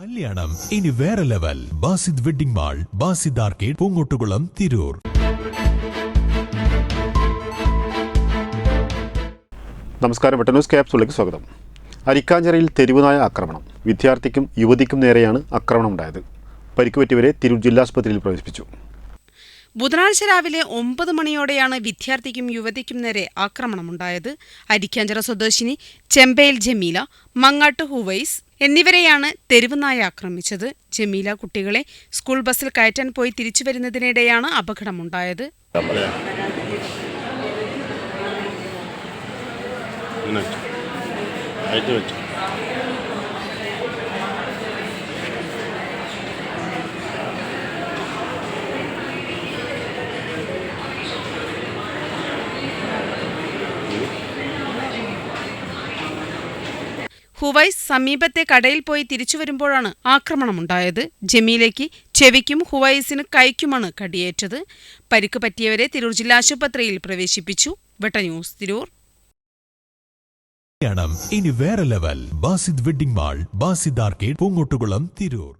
കല്യാണം. ഇനി വേറെ level. Basid wedding mall Basid arcade Poongottukulam Tirur. നമസ്കാരം. വെട്ട ന്യൂസ് ക്യാപ്സുലേക്ക് സ്വാഗതം. അരിക്കാഞ്ചിറയിൽ തെരുവുനായ ആക്രമണം. വിദ്യാർത്ഥിക്കും യുവതിക്കും നേരെയാണ് ആക്രമണം ഉണ്ടായത് പരിക്കുപറ്റിയവരെ തിരൂർ ജില്ലാസ്പത്രിയിൽ പ്രവേശിപ്പിച്ചു. ബുധനാഴ്ച രാവിലെ ഒമ്പത് മണിയോടെയാണ് വിദ്യാർത്ഥിക്കും യുവതിക്കും നേരെ ആക്രമണമുണ്ടായത്. അരിക്കാഞ്ചിറ സ്വദേശിനി ചെമ്പയിൽ ജമീല മങ്ങാട്ട് ഹുവൈസ് എന്നിവരെയാണ് തെരുവുനായ ആക്രമിച്ചത്. ജമീല കുട്ടികളെ സ്കൂൾ ബസ്സിൽ കയറ്റാൻ പോയി തിരിച്ചു വരുന്നതിനിടെയാണ് അപകടമുണ്ടായത്. ഹുവൈസ് സമീപത്തെ കടയിൽ പോയി തിരിച്ചു വരുമ്പോഴാണ് ആക്രമണമുണ്ടായത്. ജമീലയ്ക്ക് ചെവിക്കും ഹുവൈസിന് കൈക്കുമാണ് കടിയേറ്റത്. പരിക്ക് പറ്റിയവരെ തിരൂർ ജില്ലാ ആശുപത്രിയിൽ പ്രവേശിപ്പിച്ചു. വെട്ടന്യൂസ് തിരൂർ. ഇനി വേറെ level Basid wedding mall Basid arcade Poongottukulam Tirur.